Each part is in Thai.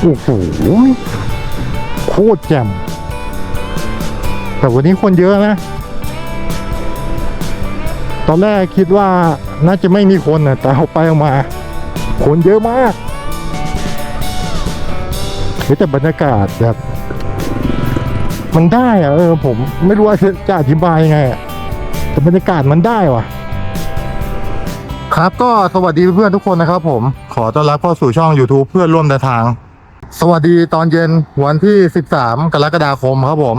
โอ้โหโคตรแจ่มแต่วันนี้คนเยอะนะ ตอนแรกคิดว่าน่าจะไม่มีคนนะแต่เอาไปเอามา คนเยอะมากเฮ้ยแต่บรรยากาศแบบมันได้อะเออผมไม่รู้ว่าจะอธิบายยังไงแต่บรรยากาศมันได้ว่ะ ครับก็สวัสดีเพื่อนทุกคนนะครับผมขอต้อนรับเข้าสู่ช่อง YouTube เพื่อนร่วมเดินทาง สวัสดีตอนเย็นวันที่ 13 กรกฎาคมครับผม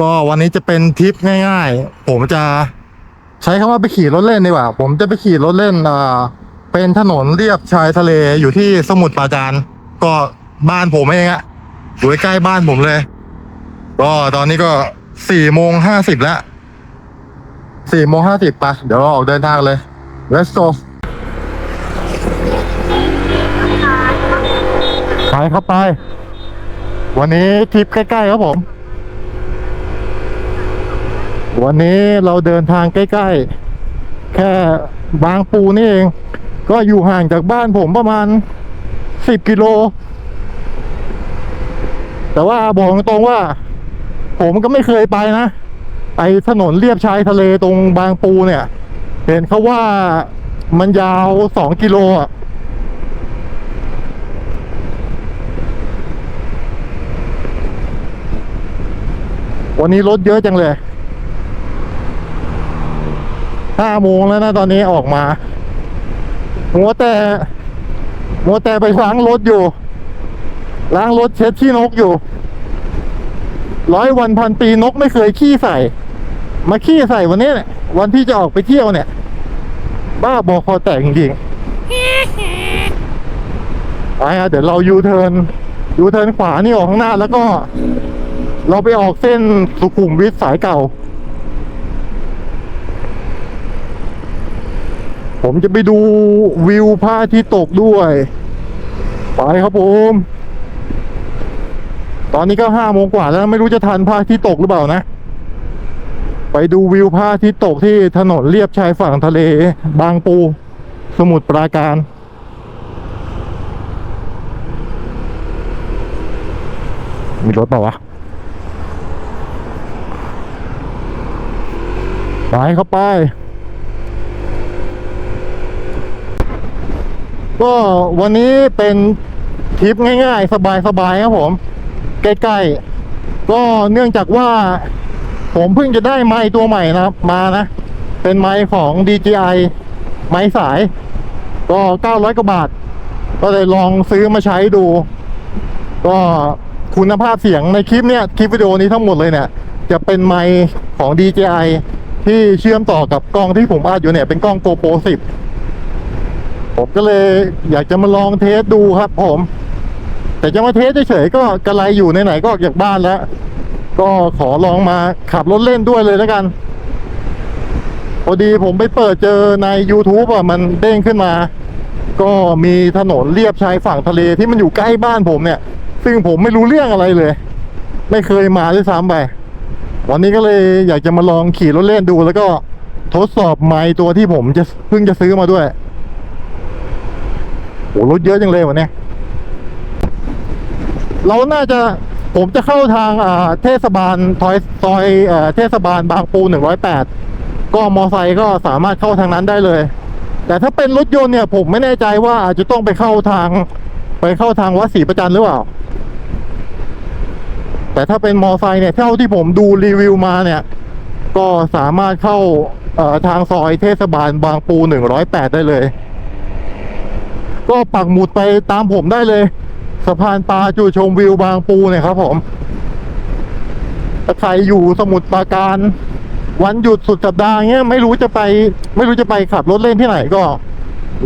ก็วันนี้จะเป็นทริปง่าย ๆ ผมจะใช้คำว่าไปขี่รถเล่นดีกว่า ผมจะไปขี่รถเล่นอ่าเป็นถนนเรียบชายทะเลอยู่ที่สมุทรปราการก็บ้านผมเองอะอยู่ใกล้บ้านผมเลย ก็ตอนนี้ก็สี่โมงห้าสิบแล้วสี่โมงห้าสิบปะเดี๋ยวเราออกเดินทางเลย let's go ไปครับไป วันนี้ทริปใกล้ๆครับผม วันนี้เราเดินทางใกล้ๆ แค่บางปูนี่เอง ก็อยู่ห่างจากบ้านผมประมาณสิบกิโล แต่ว่าบอกตรงๆว่า ผมก็ไม่เคยไปนะ ไอถนนเลียบชายทะเลตรงบางปูเนี่ย เห็นเขาว่ามันยาวสองกิโลอะ วันนี้รถเยอะจังเลยห้าโมงแล้วนะตอนนี้ออกมามัวแต่มัวแต่ไปล้างรถอยู่ ล้างรถเช็ดขี้นกอยู่ ร้อยวันพันปีนกไม่เคยขี้ใส่ มาขี้ใส่วันนี้เนี่ยวันที่จะออกไปเที่ยวเนี่ย บ้าบอคอแตกจริงๆไปอะเดี๋ยวเรายูเทิร์นยูเทิร์นขวานี่ออกข้างหน้าแล้วก็ เราไปออกเส้นสุขุมวิทสายเก่า ผมจะไปดูวิวพระอาทิตย์ตกด้วย ไปครับผม ตอนนี้ก็ห้าโมงกว่าแล้วไม่รู้จะทันพระอาทิตย์ตกหรือเปล่านะ ไปดูวิวพระอาทิตย์ตกที่ถนนเลียบชายฝั่งทะเล บางปู สมุทรปราการมีรถเปล่าวะ ไปเข้าไป ก็วันนี้เป็นทริปง่ายๆ สบายๆครับผม ใกล้ๆ ก็เนื่องจากว่า ผมเพิ่งจะได้ไม้ตัวใหม่นะครับ มานะ เป็นไม้ของ DJI ไม้สาย ก็ 900 กว่าบาท ก็เลยลองซื้อมาใช้ดู ก็คุณภาพเสียงในคลิปเนี้ยคลิปวิดีโอนี้ทั้งหมดเลยเนี่ย จะเป็นไมค์ของ DJI ที่เชื่อมต่อกับกล้องที่ผมอัดอยู่เนี่ยเป็นกล้อง GoPro 10ผมก็เลยอยากจะมาลองเทสดูครับ ผม แต่จะมาเทสเฉยๆก็กระไรอยู่ไหนๆก็ออกจากบ้านแล้ว ก็ขอลองมาขับรถเล่นด้วยเลยแล้วกันพอดีผมไปเปิดเจอใน YouTube อะมันเด้งขึ้นมา ก็มีถนนเลียบชายฝั่งทะเลที่มันอยู่ใกล้บ้านผมเนี่ย ซึ่งผมไม่รู้เรื่องอะไรเลย ไม่เคยมาด้วยซ้ำไป วันนี้ก็เลยอยากจะมาลองขี่รถเล่นดู แล้วก็ทดสอบไม้ตัวที่ผมจะเพิ่งจะซื้อมาด้วยโหรถเยอะจังเลยวันนี้เราน่าจะผมจะเข้าทางอ่าเทศบาลทอยซอยอ่อเทศบาลบางปูหนึ่งร้อยแปดก็มอไซค์ก็สามารถเข้าทางนั้นได้เลย แต่ถ้าเป็นรถยนต์เนี่ย ผมไม่แน่ใจว่าอาจจะต้องไปเข้าทาง ไปเข้าทางวัดศรีประจันหรือเปล่า แต่ถ้าเป็นมอไซค์เนี่ยเท่าที่ผมดูรีวิวมาเนี่ย ก็สามารถเข้าทางซอยเทศบาลบางปูหนึ่งร้อยแปดได้เลย ก็ปักหมุดไปตามผมได้เลยสะพานปลาจุดชมวิวบางปูเนี่ยครับผมถ้าใครอยู่สมุทรปราการ วันหยุดสุดสัปดาห์เงี้ยไม่รู้จะไป ไม่รู้จะไปขับรถเล่นที่ไหนก็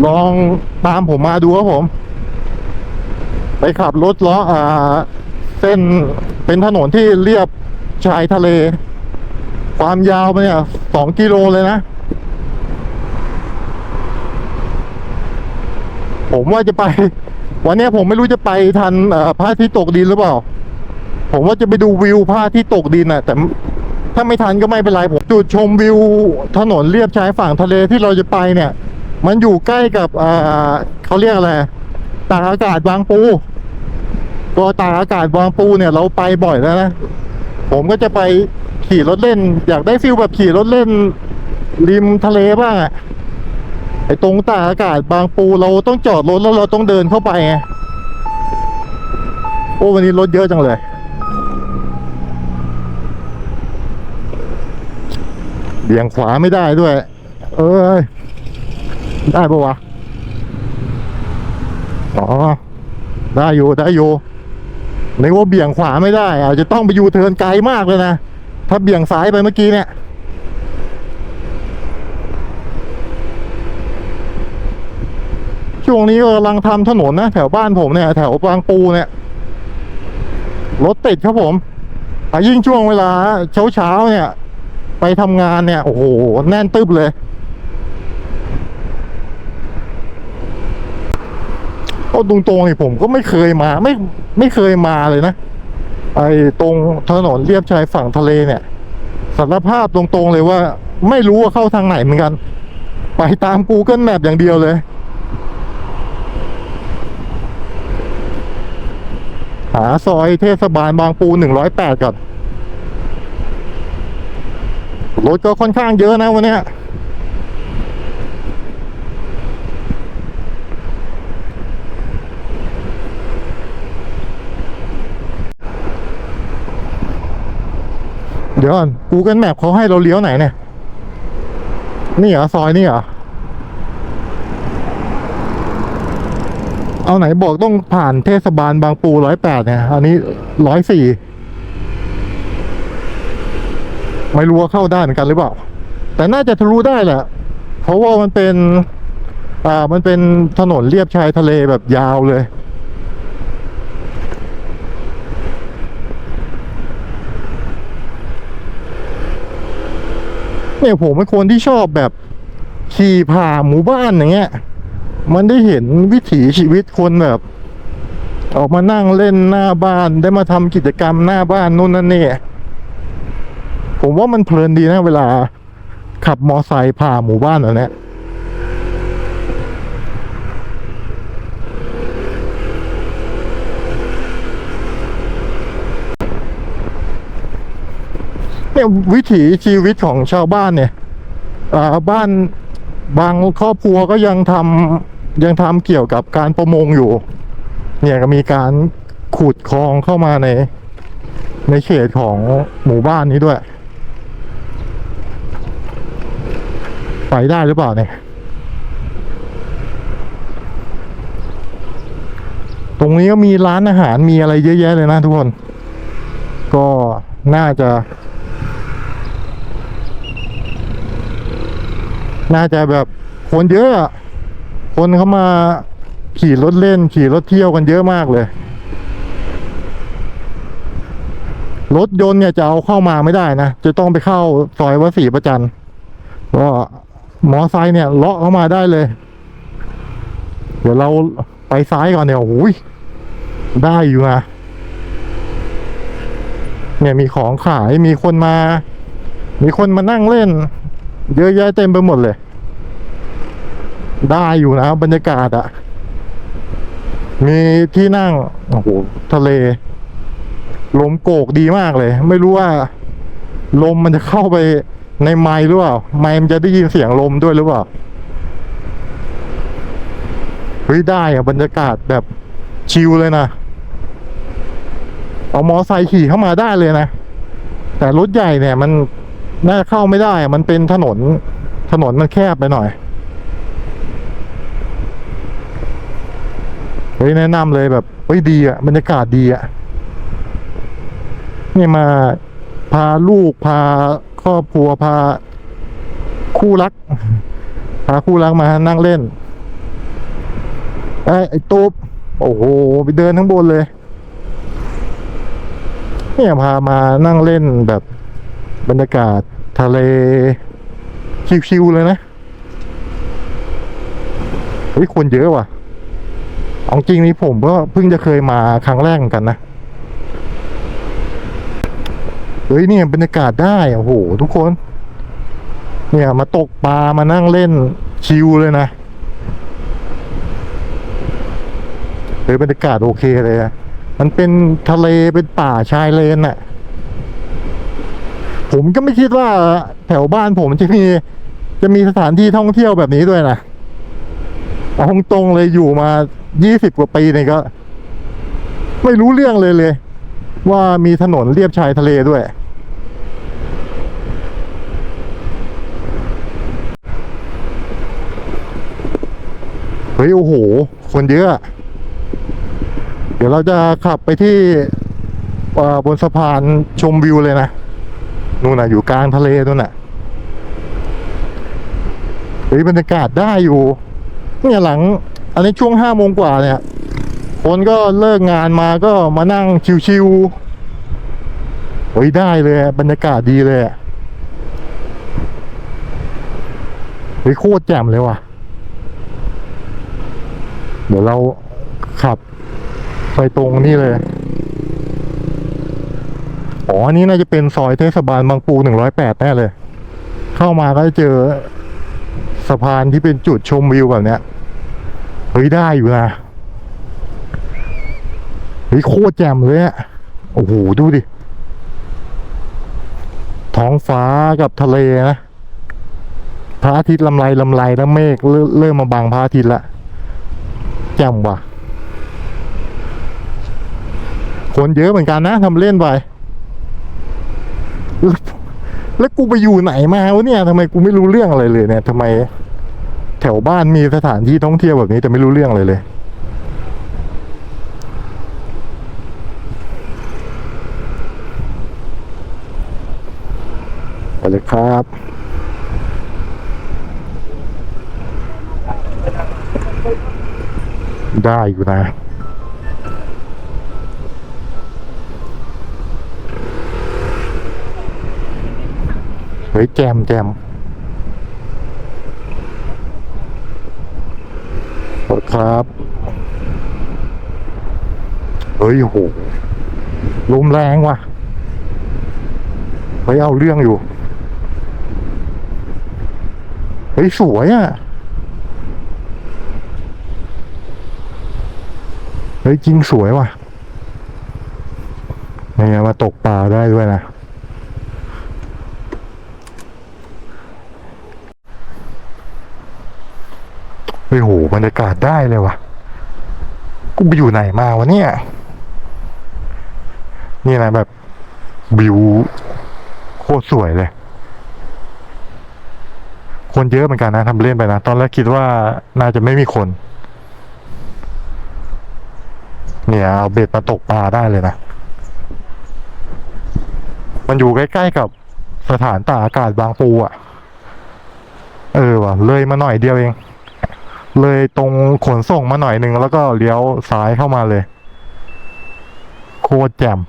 ลองตามผมมาดูครับผม ไปขับรถล้ออ่า ส้นเป็นถนนที่เรียบชายทะเล ความยาวเนี่ยสองกิโลเลยนะ ผมว่าจะไป วันนี้ผมไม่รู้จะไปทันพระอาทิตย์ตกดินหรือเปล่า ผมว่าจะไปดูวิวพระอาทิตย์ตกดินน่ะแต่ถ้าไม่ทันก็ไม่เป็นไรผมจุดชมวิวถนนเลียบชายฝั่งทะเลที่เราจะไปเนี่ย มันอยู่ใกล้กับเขาเรียกอะไรตากอากาศบางปู ก็ตากอากาศบางปูเนี่ยเราไปบ่อยแล้วนะ ผมก็จะไปขี่รถเล่น อยากได้ฟิลแบบขี่รถเล่น ริมทะเลบ้างอะไอ้ตรงตากอากาศบางปูเราต้องจอดรถแล้วเราต้องเดินเข้าไปไงโอ้วันนี้รถเยอะจังเลย เบี่ยงขวาไม่ได้ด้วย เอ้ย ได้ปะวะ อ๋อ ได้อยู่ ได้อยู่ นึกว่าเบี่ยงขวาไม่ได้อาจจะต้องไปยูเทิร์นไกลมากเลยนะ ถ้าเบี่ยงซ้ายไปเมื่อกี้เนี่ยช่วงนี้กำลังทำถนนนะ แถวบ้านผมเนี่ย แถวบางปูเนี่ย รถติดครับผมยิ่งช่วงเวลาเช้าเช้าเนี่ย ไปทำงานเนี่ย โอ้โห แน่นตึบเลย ก็ตรงๆนี่ผมก็ไม่เคยมาไม่ไม่เคยมาเลยนะ ไอ้ตรงถนนเลียบชายฝั่งทะเลเนี่ยสารภาพตรงๆเลยว่า ไม่รู้ว่าเข้าทางไหนเหมือนกัน ไปตาม Google Map อย่างเดียวเลย หาซอยเทศบาลบางปูหนึ่งร้อยแปดก่อนรถก็ค่อนข้างเยอะนะวันนี้ ดี๋ยวก่อน Google Map เขาให้เราเลี้ยวไหนเนี่ย นี่เหรอ ซอยนี่เหรอ เอาไหนบอกต้องผ่านเทศบาลบางปูร้อยแปดเนี่ย อันนี้ร้อยสี่ ไม่รู้ว่าเข้าได้เหมือนกันหรือเปล่า แต่น่าจะทะลุได้แหละ เพราะว่ามันเป็น อ่า มันเป็นถนนเลียบชายทะเลแบบยาวเลย เนี่ยผมเป็นคนที่ชอบแบบขี่ผ่าหมู่บ้านอย่างเงี้ย มันได้เห็นวิถีชีวิตคนแบบ ออกมานั่งเล่นหน้าบ้านได้มาทำกิจกรรมหน้าบ้านนู่นนั่นนี่ผมว่ามันเพลินดีนะเวลา ขับมอไซค์ผ่าหมู่บ้านอะไรเนี้ย เนี่ยวิถีชีวิตของชาวบ้านเนี่ยบ้านบางครอบครัวก็ยังทำยังทำเกี่ยวกับการประมงอยู่ เนี่ยก็มีการขุดคลองเข้ามาในในเขตของหมู่บ้านนี้ด้วย ไปได้หรือเปล่าเนี่ย ตรงนี้ก็มีร้านอาหารมีอะไรเยอะแยะเลยนะทุกคน ก็น่าจะ น่าจะแบบคนเยอะอะคนเขามาขี่รถเล่น ขี่รถเที่ยวกันเยอะมากเลย รถยนต์เนี่ยจะเอาเข้ามาไม่ได้นะ จะต้องไปเข้าซอยวสีประจันก็มอไซค์เนี่ยเลาะเข้ามาได้เลย เดี๋ยวเราไปซ้ายก่อนเนี่ยโอ้ยได้อยู่นะเนี่ยมีของขายมีคนมา มีคนมานั่งเล่น เยอะแยะเต็มไปหมดเลย ได้อยู่นะบรรยากาศอะมีที่นั่ง โอ้โห ทะเล ลมโกกดีมากเลย ไม่รู้ว่า ลมมันจะเข้าไปในไม้หรือเปล่า ไม้มันจะได้ยินเสียงลมด้วยหรือเปล่า เฮ้ยได้อะบรรยากาศแบบชิลเลยนะ เอามอไซค์ขี่เข้ามาได้เลยนะ แต่รถใหญ่เนี่ย มันน่าจะเข้าไม่ได้อะมันเป็นถนน ถนนมันแคบไปหน่อย เฮ้ยแนะนำเลยแบบเฮ้ยดีอะบรรยากาศดีอะนี่มาพาลูกพาครอบครัวพาคู่รัก พาคู่รักมานั่งเล่นไอ้ไอ้ตุ๊บโอ้โหไปเดินทั้งบนเลย เนี่ยพามานั่งเล่นแบบบรรยากาศทะเลชิวๆเลยนะเฮ้ยคนเยอะว่ะ เอาจริงนี่ผมก็เพิ่งจะเคยมาครั้งแรกเหมือนกันนะเฮ้ยเนี่ยบรรยากาศได้โอ้โหทุกคน เนี่ยมาตกปลามานั่งเล่นชิลเลยนะเฮ้ยบรรยากาศโอเคเลยอะมันเป็นทะเลเป็นป่าชายเลนน่ะผมก็ไม่คิดว่าแถวบ้านผมจะมีจะมีสถานที่ท่องเที่ยวแบบนี้ด้วยนะ เอาตรงเลยอยู่มายี่สิบกว่าปีเนี่ยก็ ไม่รู้เรื่องเลยเลย ว่ามีถนนเลียบชายทะเลด้วย เฮ้ย โอ้โห คนเยอะ เดี๋ยวเราจะขับไปที่บนสะพานชมวิวเลยนะ นู่นน่ะ อยู่กลางทะเลนู่นน่ะเฮ้ยบรรยากาศได้อยู่ เนี่ยหลัง อันนี้ช่วงห้าโมงกว่าเนี่ย คนก็เลิกงานมาก็มานั่งชิวๆเฮ้ยได้เลยบรรยากาศดีเลยอะเฮ้ยโคตรแจ่มเลยว่ะ เดี๋ยวเราขับไปตรงนี้เลย อ๋อ อันนี้น่าจะเป็นซอยเทศบาลบางปูหนึ่งร้อยแปดแน่เลย เข้ามาก็จะเจอ สะพานที่เป็นจุดชมวิวแบบเนี้ยเฮ้ยได้อยู่นะเฮ้ยโคตรแจ่มเลยอะโอ้โหดูดิ ท้องฟ้ากับทะเลนะพระอาทิตย์ลำไรลำไรแล้วเมฆเริ่มเริ่มมาบังพระอาทิตย์ละแจ่มว่ะ คนเยอะเหมือนกันนะทำเล่นไป แล้วกูไปอยู่ไหนมาวะเนี่ยทำไมกูไม่รู้เรื่องอะไรเลยเนี่ยทำไมแถวบ้านมีสถานที่ท่องเที่ยวแบบนี้แต่ไม่รู้เรื่องอะไรเลย ไปเลยครับได้อยู่นะ ฮ้ยแจมแจมขอบคุณครับ เฮ้ยโหลมแรงว่ะ เฮ้ยเอาเรื่องอยู่ เฮ้ยสวยอะ เฮ้ยจริงสวยว่ะนี่มาตกปลาได้ด้วยนะ เฮ้ยโหบรรยากาศได้เลยว่ะ กูไปอยู่ไหนมาวะเนี่ย นี่นะแบบวิวโคตรสวยเลย คนเยอะเหมือนกันนะทำเล่นไปนะ ตอนแรกคิดว่าน่าจะไม่มีคน เนี่ยเอาเบ็ดมาตกปลาได้เลยนะ มันอยู่ใกล้ๆกับสถานตากอากาศบางปูอะ เออว่ะเลยมาหน่อยเดียวเอง เลยตรงขนส่งมาหน่อยหนึ่งแล้วก็เลี้ยวซ้ายเข้ามาเลย โคตรแจ่ม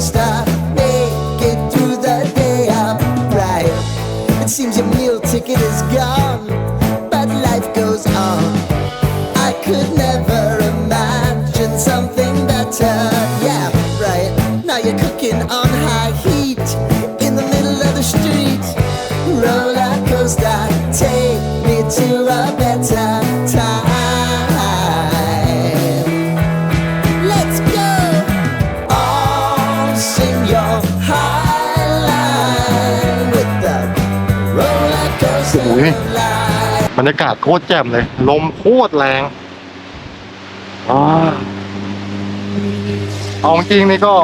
stop. Roller coaster Ui. line. บรรยากาศโคตรแจ่มเลย ลมโคตรแรงอเอาจริงนี่ก็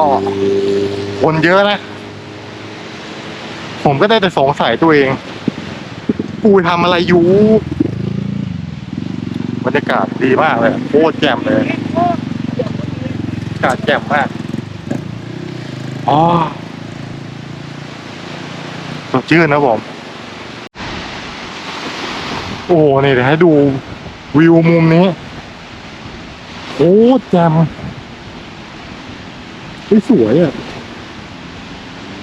คนเยอะนะ ผมก็ได้แต่สงสัยตัวเอง กูทำอะไรอยู่บรรยากาศดีมากเลยโคตรแจ่มเลยอากาศแจ่มมากอ๋อสดชื่นนะผม โอ้โหนี่เดี๋ยวให้ดูวิวมุมนี้ โอ้แจ่มเฮ้สวยอะ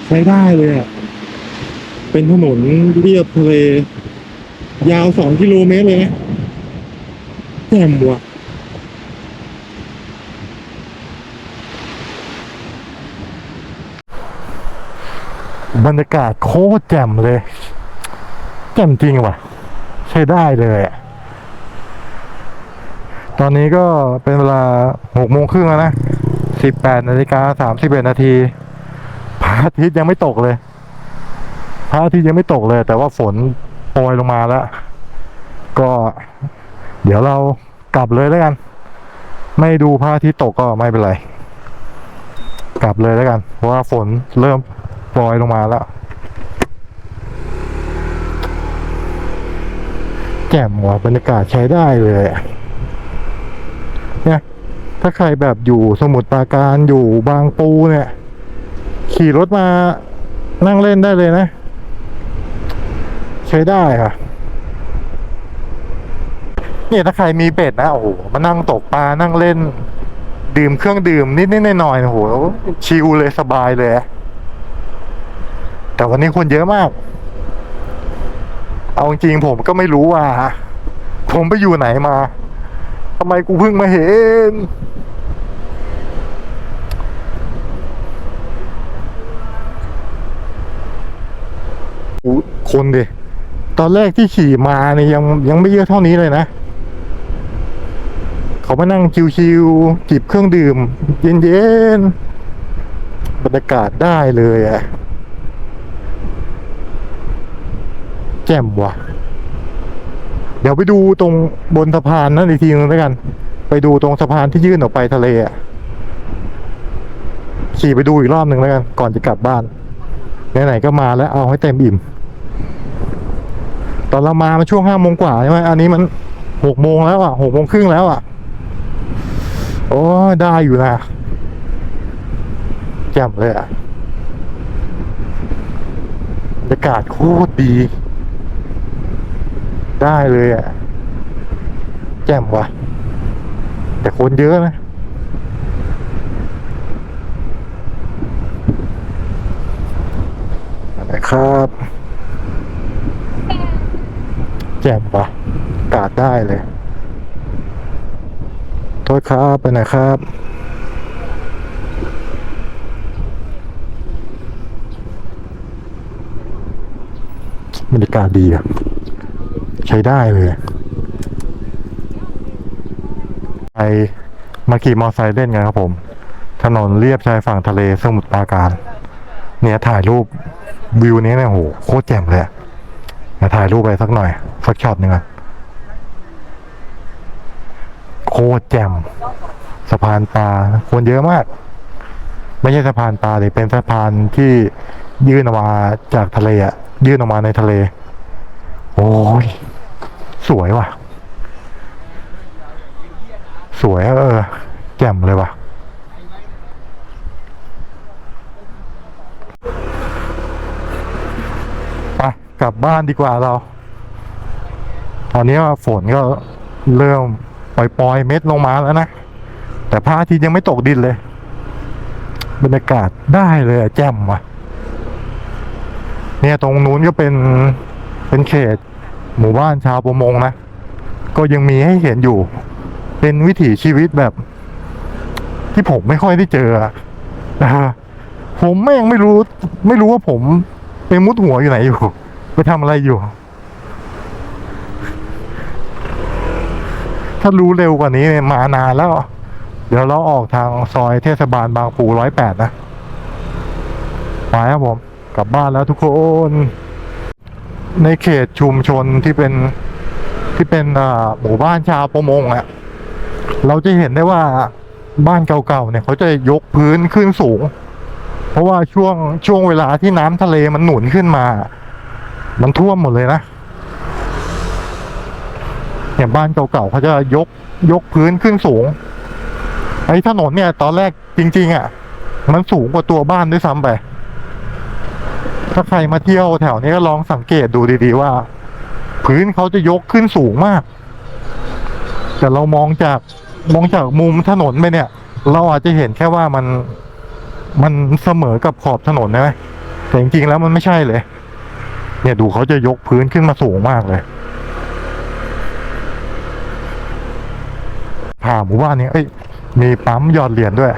ใช้ได้เลยอะ เป็นถนนเรียบทะเลยาวสองกิโลเมตรเลยนะแจ่มว่ะบรรยากาศโคตรแจ่มเลย แจ่มจริงว่ะ ใช้ได้เลยอะตอนนี้ก็เป็นเวลาหกโมงครึ่งแล้วนะสิบแปดนาฬิกาสามสิบเอ็ดนาทีพระอาทิตย์ยังไม่ตกเลยพระอาทิตย์ยังไม่ตกเลย แต่ว่าฝนโปรยลงมาแล้ว ก็ เดี๋ยวเรากลับเลยแล้วกัน ไม่ดูพระอาทิตย์ตกก็ไม่เป็นไร กลับเลยแล้วกัน เพราะว่าฝนเริ่มโปรยลงมาแล้ว แจ่มว่ะบรรยากาศใช้ได้เลยเนี่ยถ้าใครแบบอยู่สมุทรปราการอยู่บางปูเนี่ย ขี่รถมานั่งเล่นได้เลยนะ ใช้ได้ค่ะเนี่ยถ้าใครมีเป็ดนะโอ้โหมานั่งตกปลานั่งเล่น ดื่มเครื่องดื่มนิดๆหน่อยๆโอ้โหชิลเลยสบายเลย แต่วันนี้คนเยอะมาก เอาจริงผมก็ไม่รู้ว่า ผมไปอยู่ไหนมาทำไมกูเพิ่งมาเห็น คนดิ ตอนแรกที่ขี่มาเนี่ยยังยังไม่เยอะเท่านี้เลยนะ เขามานั่งชิวๆจิบเครื่องดื่ม เย็นๆ บรรยากาศได้เลยอะแจ่มว่ะ เดี๋ยวไปดูตรงบนสะพานนั่นอีกทีนึงแล้วกัน ไปดูตรงสะพานที่ยื่นออกไปทะเลอะขี่ไปดูอีกรอบหนึ่งแล้วกัน ก่อนจะกลับบ้านไหนๆก็มาแล้วเอาให้เต็มอิ่ม ตอนเรามามันช่วงห้าโมงกว่าใช่ไหมอันนี้มันหกโมงแล้วอะหกโมงครึ่งแล้วอะ โอ้ยได้อยู่นะแจ่มเลยอะบรรยากาศโคตรดี ได้เลยอะ แจ่มว่ะ แต่คนเยอะนะนะครับแจ่มปะกาดได้เลย โทษครับไปไหนครับบรรยากาศดีอะ ใช้ได้เลยไปมาขี่มอไซค์เล่นกันครับผม ถนนเรียบชายฝั่งทะเลสมุทรปราการ เนี่ยถ่ายรูปวิวนี้เนี่ยโหโคตรแจ่มเลยอะเดี๋ยถ่ายรูปไปสักหน่อย สักช็อตหนึ่งอะโคตรแจ่มสะพานปลาคนเยอะมาก ไม่ใช่สะพานปลาเลยเป็นสะพานที่ยื่นออกมาจากทะเลอะยื่นออกมาในทะเล โอ้ย สวยว่ะ สวยเออ แจ่มเลยว่ะ ไปกลับบ้านดีกว่าเรา ตอนนี้ฝนก็เริ่มปล่อยๆเม็ดลงมาแล้วนะ แต่พระอาทิตย์ยังไม่ตกดินเลย บรรยากาศได้เลยแจ่มว่ะ เนี่ยตรงนู้นก็เป็นเป็นเขต หมู่บ้านชาวประมงนะ ก็ยังมีให้เห็นอยู่ เป็นวิถีชีวิตแบบ ที่ผมไม่ค่อยได้เจอนะฮะผมแม่งไม่รู้ ไม่รู้ว่าผมไปมุดหัวอยู่ไหนอยู่ ไปทำอะไรอยู่ ถ้ารู้เร็วกว่านี้มานานแล้ว เดี๋ยวเราออกทางซอยเทศบาลบางปูร้อยแปดนะไปครับผม กลับบ้านแล้วทุกคน ในเขตชุมชนที่เป็นที่เป็นอ่าหมู่บ้านชาวประมงอะเราจะเห็นได้ว่าบ้านเก่าๆเนี่ยเขาจะยกพื้นขึ้นสูง เพราะว่าช่วงช่วงเวลาที่น้ำทะเลมันหนุนขึ้นมา มันท่วมหมดเลยนะเนี่ยบ้านเก่าๆเขาจะยกยกพื้นขึ้นสูงไอ้ถนนเนี่ย ตอนแรกจริง ๆอะ มันสูงกว่าตัวบ้านด้วยซ้ำไป ถ้าใครมาเที่ยวแถวนี้ก็ลองสังเกตดูดีๆว่า พื้นเขาจะยกขึ้นสูงมาก แต่เรามองจากมองจากมุมถนนไปเนี่ย เราอาจจะเห็นแค่ว่ามันมันเสมอกับขอบถนนใช่ไหมแต่จริงๆแล้วมันไม่ใช่เลย เนี่ยดูเขาจะยกพื้นขึ้นมาสูงมากเลยผ่าหมู่บ้านนี้เอ้ยมีปั๊มหยอดเหรียญด้วย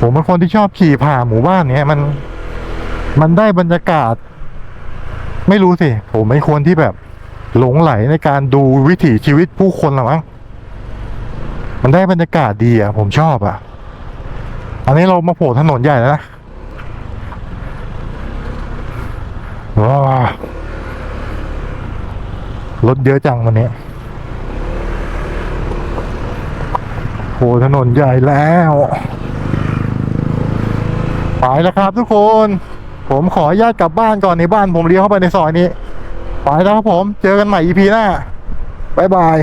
ผมเป็นคนที่ชอบขี่ผ่าหมู่บ้านเนี้ยมัน มันได้บรรยากาศ ไม่รู้สิ ผมเป็นคนที่แบบ หลงไหลในการดูวิถีชีวิตผู้คนละมั้งมันได้บรรยากาศดีอะ ผมชอบอะ อันนี้เรามาโผล่ถนนใหญ่แล้วนะว้ารถเยอะจังวันนี้โผล่ถนนใหญ่แล้ว ไปแล้วครับทุกคน ผมขออนุญาตกลับบ้านก่อนในบ้านผมเลี้ยวเข้าไปในซอยนี้ ไปแล้วครับผม เจอกันใหม่ EP หน้า บ๊ายบาย